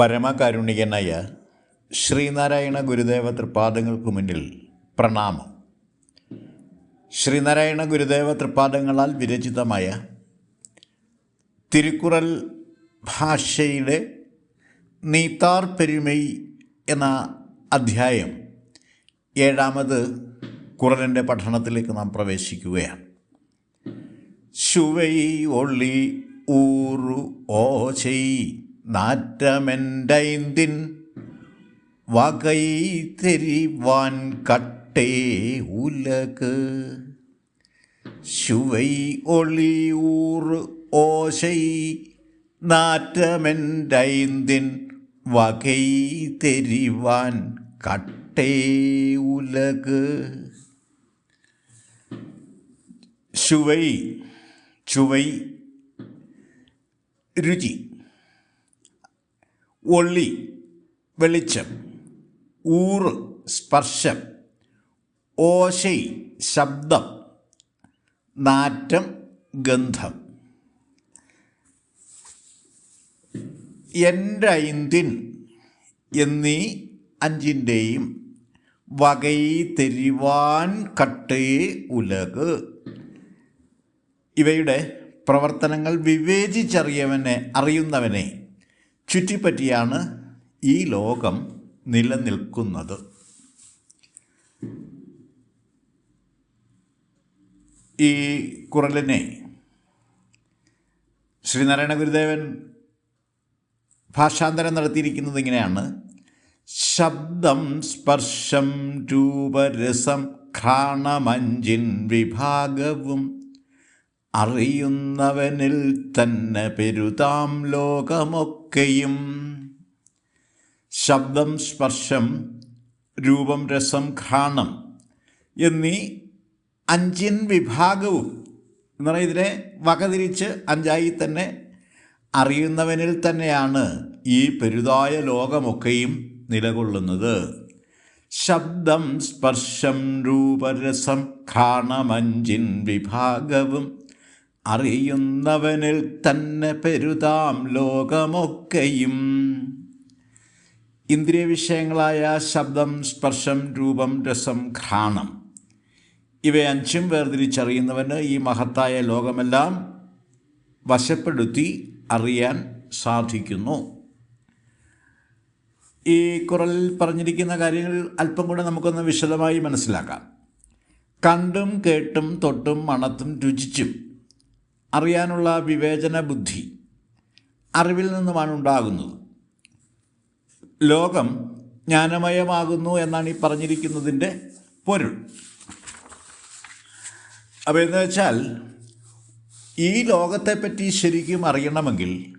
പരമകാരുണികനായ ശ്രീനാരായണ ഗുരുദേവ തൃപ്പാദങ്ങൾക്ക് മുന്നിൽ പ്രണാമം. ശ്രീനാരായണ ഗുരുദേവ തൃപ്പാദങ്ങളാൽ വിരചിതമായ തിരുക്കുറൽ ഭാഷയുടെ നീത്താർ പെരുമൈ എന്ന അധ്യായം ഏഴാമത് കുറലിന്റെ പഠനത്തിലേക്ക് നാം പ്രവേശിക്കുകയാണ്. ശുവൈ ഒള്ളി ഊറു ഓ നാറ്റമെന്റൈന്തിൻ വകൈ തെരിവാൻ കട്ടേ ഉലക്. ശുവൈ ഒളിയൂർ ഓശൈ നാറ്റമെന്റെ വകൈ തെരിവാൻ കട്ടേ ഉലക്. ശുവൈ ചുവൈ രുചി. ഒള്ളി വെളിച്ചം ഊറ് സ്പർശം ഓശൈ ശബ്ദം നാറ്റം ഗന്ധം. എന്റെ ഐന്തിൻ എന്നീ അഞ്ചിന്റെയും വകൈ തെരുവാൻ കട്ടേ ഉലക്. ഇവയുടെ പ്രവർത്തനങ്ങൾ വിവേചിച്ചറിയവനെ അറിയുന്നവനെ ചുറ്റിപ്പറ്റിയാണ് ഈ ലോകം നിലനിൽക്കുന്നത്. ഈ കുറലിനെ ശ്രീനാരായണ ഗുരുദേവൻ ഭാഷാന്തരം നടത്തിയിരിക്കുന്നത് ഇങ്ങനെയാണ്. ശബ്ദം സ്പർശം രൂപരസം ഘ്രാണമഞ്ചിൻ വിഭാഗവും അറിയുന്നവനിൽ തന്നെ പെരുതാം ലോകമൊക്കെയും. ശബ്ദം സ്പർശം രൂപം രസം ഘ്രാണം എന്നീ അഞ്ചിൻ വിഭാഗവും എന്ന് പറഞ്ഞാൽ ഇതിനെ വകതിരിച്ച് അഞ്ചായി തന്നെ അറിയുന്നവനിൽ തന്നെയാണ് ഈ പെരുതായ ലോകമൊക്കെയും നിലകൊള്ളുന്നത്. ശബ്ദം സ്പർശം രൂപരസം ഘാണമഞ്ചിൻ വിഭാഗവും അറിയുന്നവനിൽ തന്നെ പെരുതാം ലോകമൊക്കെയും. ഇന്ദ്രിയ വിഷയങ്ങളായ ശബ്ദം സ്പർശം രൂപം രസം ഘ്രാണം ഇവയഞ്ചും വേർതിരിച്ചറിയുന്നവന് ഈ മഹത്തായ ലോകമെല്ലാം വശപ്പെടുത്തി അറിയാൻ സാധിക്കുന്നു. ഈ കുറലിൽ പറഞ്ഞിരിക്കുന്ന കാര്യങ്ങൾ അല്പം കൂടെ നമുക്കൊന്ന് വിശദമായി മനസ്സിലാക്കാം. കണ്ടും കേട്ടും തൊട്ടും മണത്തും രുചിച്ചും അറിയാനുള്ള വിവേചന ബുദ്ധി അറിവിൽ നിന്നുമാണ് ഉണ്ടാകുന്നത്. ലോകം ജ്ഞാനമയമാകുന്നു എന്നാണ് ഈ പറഞ്ഞിരിക്കുന്നതിന്റെ പൊരുൾ. അപ്പോൾ എന്ന് വെച്ചാൽ ഈ ലോകത്തെപ്പറ്റി ശരിക്കും അറിയണമെങ്കിൽ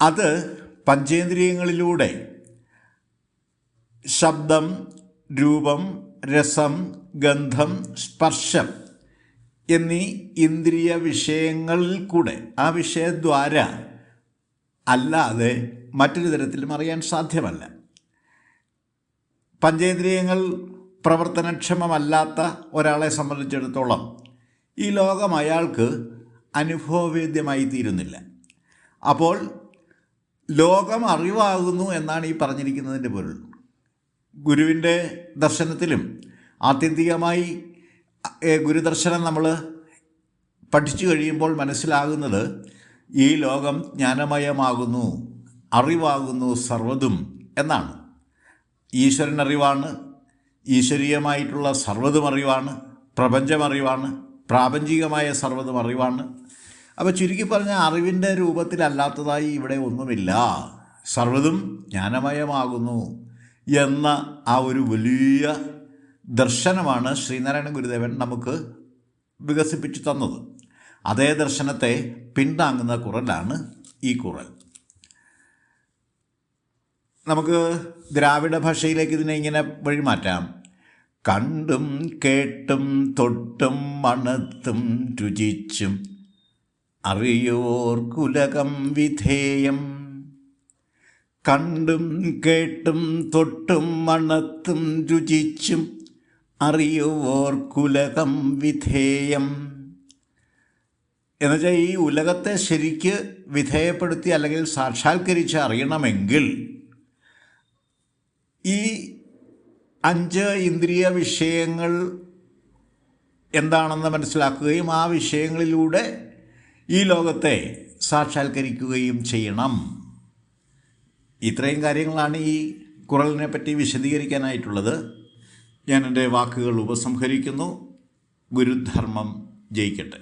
അത് പഞ്ചേന്ദ്രിയങ്ങളിലൂടെ ശബ്ദം രൂപം രസം ഗന്ധം സ്പർശം എന്നീ ഇന്ദ്രിയ വിഷയങ്ങളിൽ കൂടെ ആ വിഷയദ്വാര അല്ലാതെ മറ്റൊരു തരത്തിലും അറിയാൻ സാധ്യമല്ല. പഞ്ചേന്ദ്രിയങ്ങൾ പ്രവർത്തനക്ഷമമല്ലാത്ത ഒരാളെ സംബന്ധിച്ചിടത്തോളം ഈ ലോകം അയാൾക്ക് അനുഭവവേദ്യമായി തീരുന്നില്ല അപ്പോൾ ലോകം അറിവാകുന്നു എന്നാണ് ഈ പറഞ്ഞിരിക്കുന്നതിന്റെ പൊരുൾ. ഗുരുവിന്റെ ദർശനത്തിലും ആത്യന്തികമായി ഗുരുദർശനം നമ്മൾ പഠിച്ചു കഴിയുമ്പോൾ മനസ്സിലാകുന്നത് ഈ ലോകം ജ്ഞാനമയമാകുന്നു അറിവാകുന്നു സർവതും എന്നാണ്. ഈശ്വരൻ അറിവാണ് ഈശ്വരീയമായിട്ടുള്ള സർവതും അറിവാണ് പ്രപഞ്ചം അറിവാണ് പ്രാപഞ്ചികമായ സർവതും അറിവാണ്. അപ്പോൾ ചുരുക്കി പറഞ്ഞ അറിവിന്റെ രൂപത്തിലല്ലാത്തതായി ഇവിടെ ഒന്നുമില്ല. സർവതും ജ്ഞാനമയമാകുന്നു എന്ന ആ ഒരു വലിയ ദർശനമാണ് ശ്രീനാരായണ ഗുരുദേവൻ നമുക്ക് വികസിപ്പിച്ചു തന്നത്. അതേ ദർശനത്തെ പിന്താങ്ങുന്ന കുറലാണ് ഈ കുറൽ. നമുക്ക് ദ്രാവിഡ ഭാഷയിലേക്ക് ഇതിനെ ഇങ്ങനെ വഴിമാറ്റാം. കണ്ടും കേട്ടും തൊട്ടും മണത്തും രുചിച്ചും അറിയോർക്കുലകം വിധേയം. കണ്ടും കേട്ടും തൊട്ടും മണത്തും രുചിച്ചും അറിയുവോർക്കുലകം വിധേയം. എന്നുവെച്ചാൽ ഈ ഉലകത്തെ ശരിക്ക് വിധേയപ്പെടുത്തി അല്ലെങ്കിൽ സാക്ഷാത്കരിച്ച് അറിയണമെങ്കിൽ ഈ അഞ്ച് ഇന്ദ്രിയ വിഷയങ്ങൾ എന്താണെന്ന് മനസ്സിലാക്കുകയും ആ വിഷയങ്ങളിലൂടെ ഈ ലോകത്തെ സാക്ഷാത്കരിക്കുകയും ചെയ്യണം. ഇത്രയും കാര്യങ്ങളാണ് ഈ കുറലിനെ പറ്റി വിശദീകരിക്കാനായിട്ടുള്ളത്. ഞാൻ എന്റെ വാക്കുകൾ ഉപസംഹരിക്കുന്നു. ഗുരുധർമ്മം ജയിക്കട്ടെ.